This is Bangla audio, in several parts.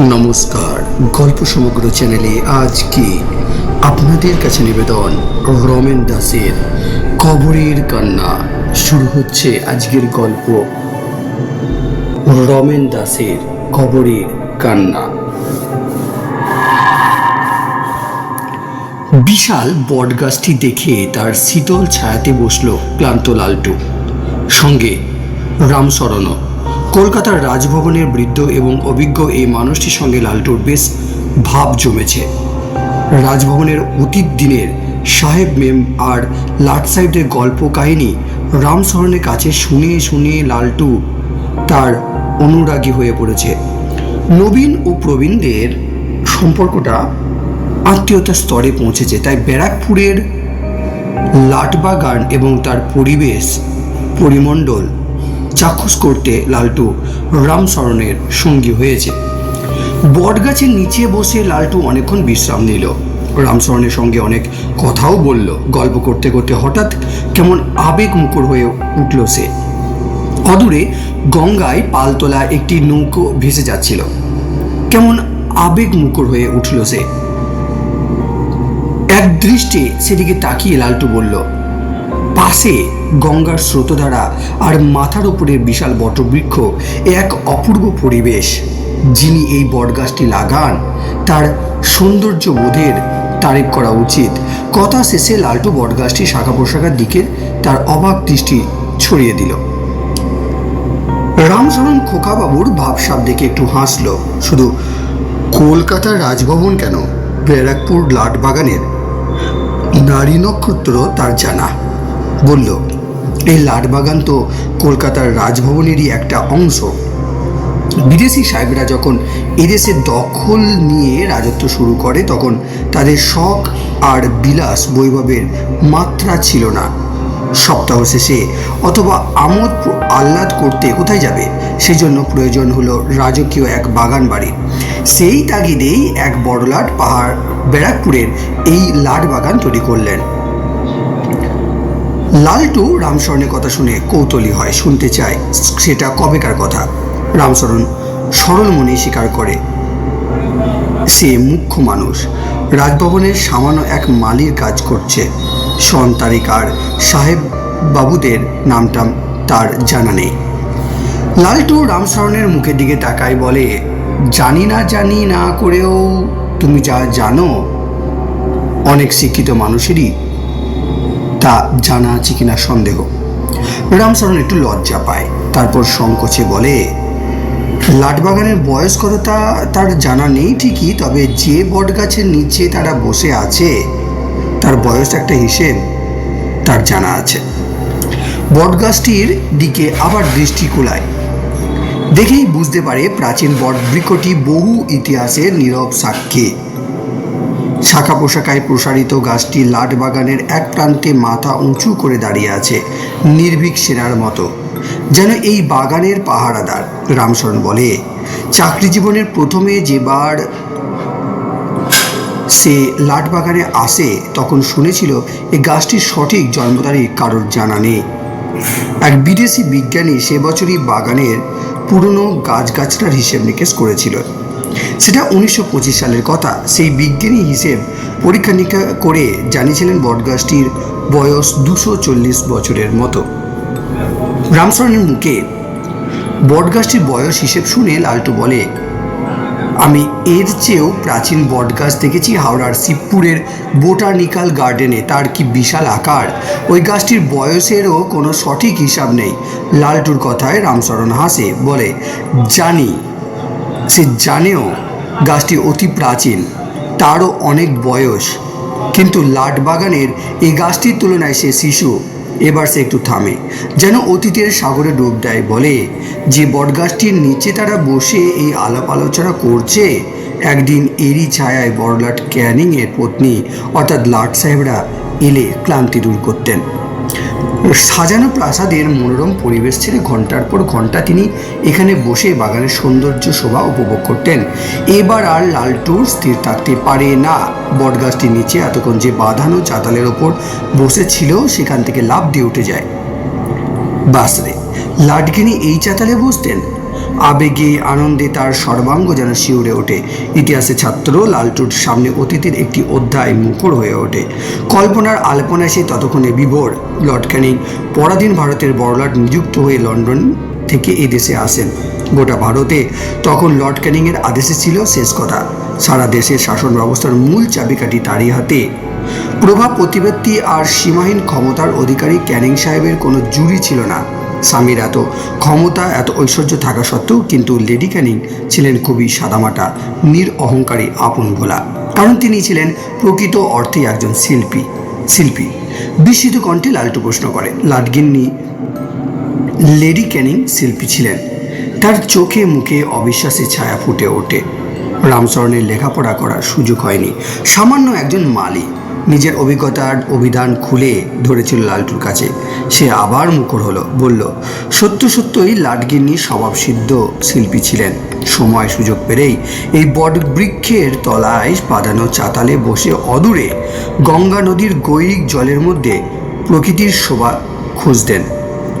নমস্কার। গল্প সমগ্র চ্যানেলে আজকে আপনাদের কাছে নিবেদন রমেন দাসের কবরের কান্না। শুরু হচ্ছে আজকের গল্প। রমেন দাসের কবরের কান্না। বিশাল বটগাছটি দেখে তার শীতল ছায়াতে বসল ক্লান্ত লালটু। সঙ্গে রামশরণও। কলকাতার রাজভবনের বৃদ্ধ এবং অভিজ্ঞ এই মানুষটির সঙ্গে লালটুর বেশ ভাব জমেছে। রাজভবনের অতীত দিনের সাহেব মেম আর লাট সাহেবদের গল্প কাহিনী রামশরণের কাছে শুনে শুনে লালটু তার অনুরাগী হয়ে পড়েছে। নবীন ও প্রবীণদের সম্পর্কটা আত্মীয়তার স্তরে পৌঁছেছে, তাই ব্যারাকপুরের লাটবাগান এবং তার পরিবেশ, পরিমণ্ডল চাক্ষুষ করতে লালটু রামশরণের সঙ্গী হয়েছে। বটগাছের নিচে বসে লালটু অনেকক্ষণ বিশ্রাম নিল। রামশরণের সঙ্গে অনেক কথাও বলল। গল্প করতে করতে হঠাৎ কেমন আবেগ মুখর হয়ে উঠল সে। অদূরে গঙ্গায় পালতোলা একটি নৌকো ভেসে যাচ্ছিল। কেমন আবেগ মুখর হয়ে উঠল সে। এক দৃষ্টে সেদিকে তাকিয়ে লালটু বলল, পাশে গঙ্গার স্রোতধারা আর মাথার উপরের বিশাল বটবৃক্ষ এক অপূর্ব পরিবেশ। যিনি এই বটগাছটি লাগান, তার সৌন্দর্য বোধের তারিফ করা উচিত। কথা শেষে লালটু বটগাছটি শাখা প্রশাখার দিকে তার অবাক দৃষ্টি ছড়িয়ে দিল। রামচরণ খোকাবাবুর ভাবসাব দেখে একটু হাসলো। শুধু কলকাতার রাজভবন কেন? ব্যারাকপুর লাটবাগানের নারী নক্ষত্র তার জানা। বলল এই লাটবাগান তো কলকাতার রাজভবনেরই একটা অংশ। বিদেশি সাহেবরা যখন এদেশে দখল নিয়ে রাজত্ব শুরু করে, তখন তাদের শখ আর বিলাস বৈভবের মাত্রা ছিল না। সপ্তাহ শেষে অথবা আমোদ আহ্লাদ করতে কোথায় যাবে? সেজন্য প্রয়োজন হলো রাজকীয় এক বাগান বাড়ি। সেই তাগিদেই এক বড়লাট পাহাড় ব্যারাকপুরের এই লাট বাগান তৈরি করলেন। লালটু রামশরণের কথা শুনে কৌতূহলী হয়, শুনতে চায় সেটা কবেকার কথা। রামশরণ সরল মনে স্বীকার করে, সে মুখ্য মানুষ। রাজভবনের সামান্য এক মালির কাজ করছে। সন তারিখ আর সাহেব বাবুদের নামটাম তার জানা নেই। লালটু রামশরণের মুখের দিকে তাকায় বলে, জানি না জানি না করেও তুমি যা জানো, অনেক শিক্ষিত মানুষেরই তা জানা আছে কিনা সন্দেহ। রামশরণ একটু লজ্জা পায়। তারপর সংকোচে বলে, লাটবাগানের বয়স তার জানা নেই ঠিকই, তবে যে বটগাছের নিচে তারা বসে আছে, তার বয়স একটা হিসেব, তার জানা আছে। বটগাছটির দিকে আবার দৃষ্টি কুলায়। দেখেই বুঝতে পারে প্রাচীন বটবৃক্ষটি বহু ইতিহাসের নীরব সাক্ষী। শাখা পোশাকায় প্রসারিত গাছটি লাট বাগানের এক প্রান্তে মাথা উঁচু করে দাঁড়িয়ে আছে, নির্ভীক সেনার মতো। যেন এই বাগানের পাহারাদার, রামশরণ বলে। চাকরি জীবনের প্রথমে যেবার সে লাট বাগানে আসে, তখন শুনেছিল এই গাছটির সঠিক জন্ম তারিখ কারোর জানা নেই। এক বিদেশি বিজ্ঞানী সে বছরই বাগানের পুরনো গাছগাছড়ার হিসেব নিকেশ করেছিল। সেটা উনিশশো পঁচিশ সালের কথা। সেই বিজ্ঞানী হিসেব পরীক্ষা নিরীক্ষা করে জানিয়েছিলেন বটগাছটির বয়স দুশো চল্লিশ বছরের মতো। রামশরণের মুখে বটগাছটির বয়স হিসেব শুনে লালটু বলে, আমি এর চেয়েও প্রাচীন বটগাছ দেখেছি হাওড়ার শিবপুরের বোটানিক্যাল গার্ডেনে। তার কি বিশাল আকার? ওই গাছটির বয়সেরও কোনো সঠিক হিসাব নেই। লালটুর কথায় রামচরণ হাসে, বলে, জানি। সে জানেও গাছটি অতি প্রাচীন, তারও অনেক বয়স। কিন্তু লাট বাগানের এই গাছটির তুলনায় সে শিশু, এবার সে একটু থামে, যেন অতীতের সাগরে ডুব দেয়, বলে। যে বটগাছটির নিচে তারা বসে এই আলাপ আলোচনা করছে, একদিন এরই ছায়ায় বড়লাট ক্যানিংয়ের পত্নী, অর্থাৎ লাট সাহেবরা এলে ক্লান্তি দূর করতেন। সাজানো প্রাসাদের মনোরম পরিবেশ ছেড়ে ঘণ্টার পর ঘণ্টা তিনি এখানে বসে বাগানের সৌন্দর্য শোভা উপভোগ করতেন। এবার আর লালটুর স্থির থাকতে পারে না। বটগাছটির নিচে এতক্ষণ যে বাঁধানো চাতালের ওপর বসেছিল, সেখান থেকে লাভ দিয়ে উঠে যায়। বাস রে লাটকিনি এই চাতালে বসতেন? আবেগে আনন্দে তার সর্বাঙ্গ যেন শিউরে ওঠে। ইতিহাসের ছাত্র লালটুর সামনে অতীতের একটি অধ্যায় মুখর হয়ে ওঠে। কল্পনার আলপনায় সে ততক্ষণে বিভোর। লর্ড ক্যানিং পরাধীন ভারতের বড়লাট নিযুক্ত হয়ে লন্ডন থেকে এই দেশে আসেন। গোটা ভারতে তখন লর্ড ক্যানিংয়ের আদেশে ছিল শেষ কথা। সারা দেশের শাসন ব্যবস্থার মূল চাবিকাঠি তারই হাতে। প্রভাব, প্রতিপত্তি আর সীমাহীন ক্ষমতার অধিকারী ক্যানিং সাহেবের কোনো জুরি ছিল না। স্বামীর এত ক্ষমতা, এত ঐশ্বর্য থাকা সত্ত্বেও কিন্তু লেডি ক্যানিং ছিলেন খুবই সাদামাটা, নির অহংকারী, আপন ভোলা। কারণ তিনি ছিলেন প্রকৃত অর্থে একজন শিল্পী শিল্পী। বিস্মিত কণ্ঠে লালটু প্রশ্ন করে, লাটগিন্নি, লেডি ক্যানিং শিল্পী ছিলেন। তার চোখে মুখে অবিশ্বাসের ছায়া ফুটে ওঠে। রামচরণের লেখাপড়া করার সুযোগ হয়নি। সামান্য একজন মালি নিজের অভিজ্ঞতার অভিধান খুলে ধরেছিল লালটুর কাছে। সে আবার মুখর হলো, বলল, সত্য সত্যই লাটগিন্নি স্বভাবসিদ্ধ শিল্পী ছিলেন। সময় সুযোগ পেলেই এই বট বৃক্ষের তলায় বাঁধানো চাতালে বসে অদূরে গঙ্গা নদীর গৈরিক জলের মধ্যে প্রকৃতির শোভা খুঁজতেন।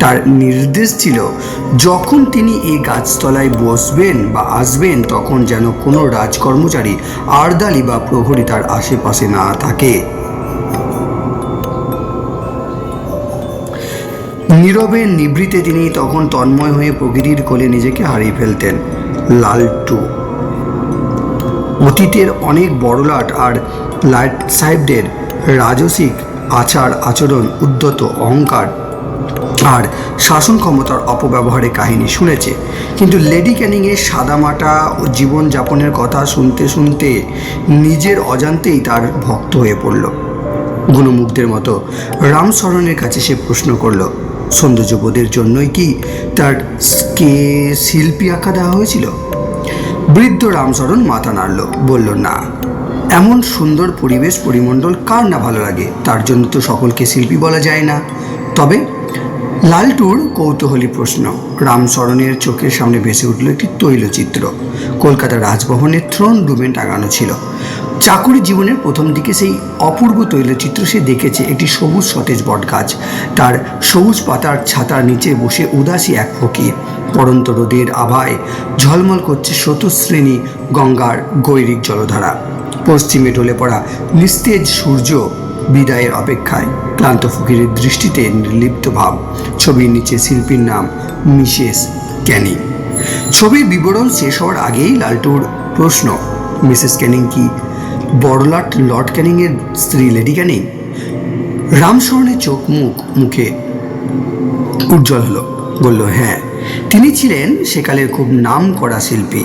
তার নির্দেশ ছিল, যখন তিনি এই গাছতলায় বসবেন বা আসবেন, তখন যেন কোনো রাজকর্মচারী আর্দালি বা প্রহরী তার আশেপাশে না থাকে। নীরবে নিবৃতে তিনি তখন তন্ময় হয়ে প্রকৃতির কোলে নিজেকে হারিয়ে ফেলতেন, লালটু। অতীতের অনেক বড়লাট আর লাট সাহেবদের রাজসিক আচার আচরণ উদ্যত অহংকার আর শাসন ক্ষমতার অপব্যবহারের কাহিনী শুনেছে। কিন্তু লেডি ক্যানিংয়ের সাদামাটা ও জীবনযাপনের কথা শুনতে শুনতে নিজের অজান্তেই তার ভক্ত হয়ে পড়ল। গুণমুগ্ধের মতো রামচরণের কাছে সে প্রশ্ন করল, সৌন্দর্যবোধের জন্যই কি তার কে শিল্পী আঁকা দেওয়া হয়েছিল? বৃদ্ধ রামচরণ মাথা নাড়ল, বলল, না। এমন সুন্দর পরিবেশ পরিমণ্ডল কার না ভালো লাগে? তার জন্য তো সকলকে শিল্পী বলা যায় না। তবে লালটুর কৌতূহলী প্রশ্ন। রামচরণের চোখের সামনে ভেসে উঠল একটি তৈলচিত্র। কলকাতা রাজভবনের থ্রোন রুমে টাঙানো ছিল। চাকুরি জীবনের প্রথম দিকে সেই অপূর্ব তৈলচিত্র সে দেখেছে একটি সবুজ সতেজ বটগাছ তার সবুজ পাতার ছাতার নিচে বসে উদাসী এক ফকির। পরন্ত রোদের আভায় ঝলমল করছে শতশ্রেণী গঙ্গার গৈরিক জলধারা। পশ্চিমে ঢলে পড়া নিস্তেজ সূর্য বিদায়ের অপেক্ষায় ক্লান্ত ফকিরের দৃষ্টিতে নির্লিপ্ত ভাব। ছবির নিচে শিল্পীর নাম মিসেস ক্যানিং। ছবির বিবরণ শেষ হওয়ার আগেই লালটুর প্রশ্ন, মিসেস ক্যানিং কি বড়লাট লর্ড ক্যানিংয়ের স্ত্রী লেডি ক্যানিং? রামশরণের চোখ মুখ মুখে উজ্জ্বল হলো, বলল হ্যাঁ তিনি ছিলেন সেকালের খুব নাম করা শিল্পী।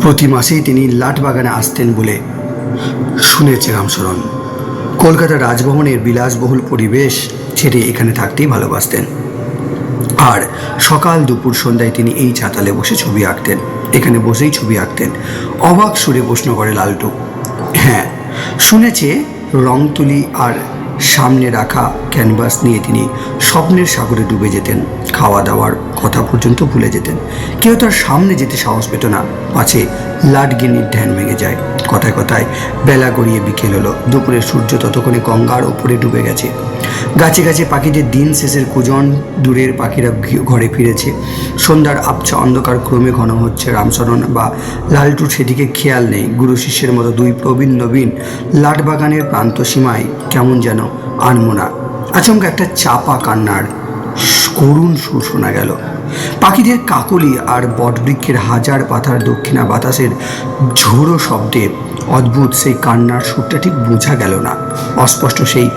প্রতি মাসেই তিনি লাট বাগানে আসতেন বলে শুনেছে রামশরণ। কলকাতা রাজভবনের বিলাসবহুল পরিবেশ ছেড়ে এখানে থাকতেই ভালোবাসতেন। আর সকাল দুপুর সন্ধ্যায় তিনি এই চাতালে বসে ছবি আঁকতেন। এখানে বসেই ছবি আঁকতেন। অবাক সুরে প্রশ্ন করে লালটু। হ্যাঁ শুনেছে রং তুলি আর সামনে রাখা ক্যানভাস নিয়ে তিনি স্বপ্নের সাগরে ডুবে যেতেন। খাওয়া দাওয়ার কথা পর্যন্ত ভুলে যেতেন। কেউ তার সামনে যেতে সাহস পেত না। পাছে লাটগিনির ধ্যান ভেঙে যায়। কথায় কথায় বেলা গড়িয়ে বিকেল হলো। দুপুরে সূর্য ততক্ষণে গঙ্গার ওপরে ডুবে গেছে। গাছে গাছে পাখিদের দিন শেষের কুজন দূরের পাখিরা ঘরে ফিরেছে। সন্ধ্যার আবছা অন্ধকার ক্রমে ঘন হচ্ছে রামচরণ বা লালটুর সেদিকে খেয়াল নেই। গুরু শিষ্যের মতো দুই প্রবীণ নবীন লাটবাগানের প্রান্ত সীমায় কেমন যেন আনমোনা। আচমকা একটা চাপা কান্নার করুণ সুর শোনা গেল। পাখিদের কাকলি আর বটবৃক্ষের হাজার পাতার দক্ষিণা বাতাসের ঝোড়ো শব্দে অদ্ভুত সেই কান্নার সুরটা ঠিক বোঝা গেল না। অস্পষ্ট সেই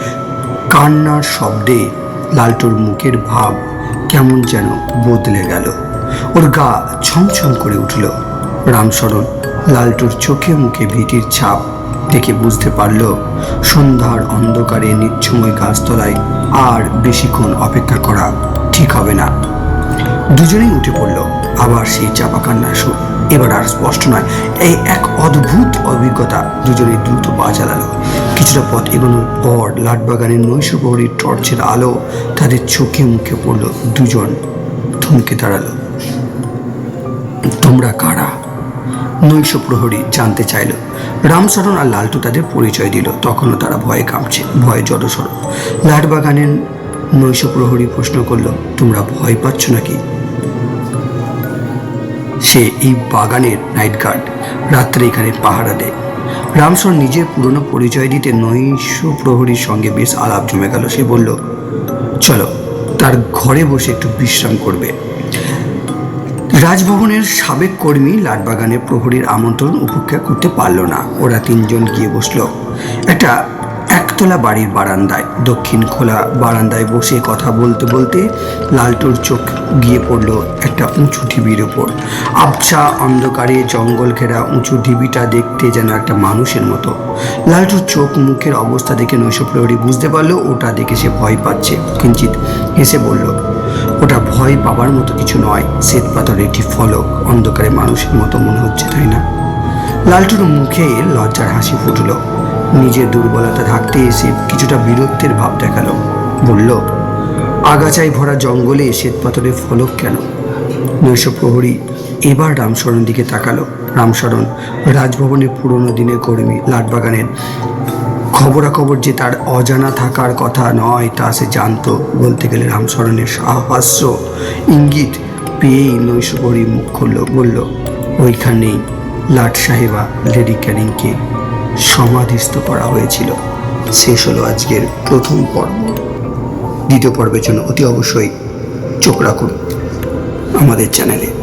কান্নার শব্দে লালটুর মুখের ভাব কেমন যেন বদলে গেল। ওর গা ছমছম করে উঠল। রামশরণ লালটুর চোখে মুখে ভীতির ছাপ দেখে বুঝতে পারল, সন্ধ্যার অন্ধকারে নিচ্ছময় গাছতলায় আর বেশিক্ষণ অপেক্ষা করা ঠিক হবে না। দুজনেই উঠে পড়ল, আবার সেই চাপা কান্নার সুর। এবার আর স্পষ্ট নয়, এই এক অদ্ভুত অভিজ্ঞতা দুজনেই দ্রুত পা চালালো। কিছুটা পথ এগোনোর পর লাটবাগানের নৈশ প্রহরীর টর্চের আলো তাদের চোখে মুখে পড়ল, দুজন থমকে দাঁড়াল। তোমরা কারা? নৈশ প্রহরী জানতে চাইল। রামচরণ আর লালটু তাদের পরিচয় দিল। তখনও তারা ভয়ে কাঁপছে, ভয়ে জড়সড়। লাটবাগানের নৈশ প্রহরী প্রশ্ন করল, তোমরা ভয় পাচ্ছ নাকি? সে এই বাগানের নাইট গার্ড রাত্রে এখানে পাহারা দেয়। রামসর নিজের পুরনো পরিচয় দিতে নৈশ প্রহরীর সঙ্গে বেশ আলাপ জমে গেল। সে বলল, চলো, তার ঘরে বসে একটু বিশ্রাম করবে। রাজভবনের সাবেক কর্মী লাটবাগানে প্রহরীর আমন্ত্রণ উপেক্ষা করতে পারল না। ওরা তিনজন গিয়ে বসল। একটা একতলা বাড়ির বারান্দায়, দক্ষিণ খোলা বারান্দায় বসে কথা বলতে বলতে লালটুর চোখ গিয়ে পড়ল একটা উঁচু ঢিবির ওপর আবছা অন্ধকারে জঙ্গল ঘেরা উঁচু ঢিবিটা দেখতে যেন একটা মানুষের মতো। লালটুর চোখ মুখের অবস্থা দেখে নৈশপ্রহরী বুঝতে পারল, ওটা দেখে সে ভয় পাচ্ছে। কিঞ্চিত হেসে বলল ওটা ভয় পাবার মতো কিছু নয়। শ্বেত পাথরের একটি ফলক অন্ধকারে মানুষের মতো মনে হচ্ছে, তাই না? লালটুর মুখে লজ্জার হাসি ফুটল। নিজের দুর্বলতা থাকতে এসে কিছুটা বীরত্বের ভাব দেখাল। বলল, আগাছায় ভরা জঙ্গলে শ্বেত পাথরের ফলক কেন? নৈশ প্রহরী এবার রামশরণ দিকে তাকালো। রামশরণ রাজভবনের পুরনো দিনের কর্মী, লাটবাগানের খবরাখবর যে তার অজানা থাকার কথা নয়, তা সে জানত। বলতে গেলে রামশরণের সাহস্য ইঙ্গিত পেয়েই নৈশপরি মুখ খুলল, বলল ওইখানেই লাট সাহেবা, লেডি ক্যানিংকে সমাধিস্থ করা হয়েছিল। শেষ হলো আজকের প্রথম পর্ব। দ্বিতীয় পর্বের জন্য অতি অবশ্যই চোখ রাখুন আমাদের চ্যানেলে।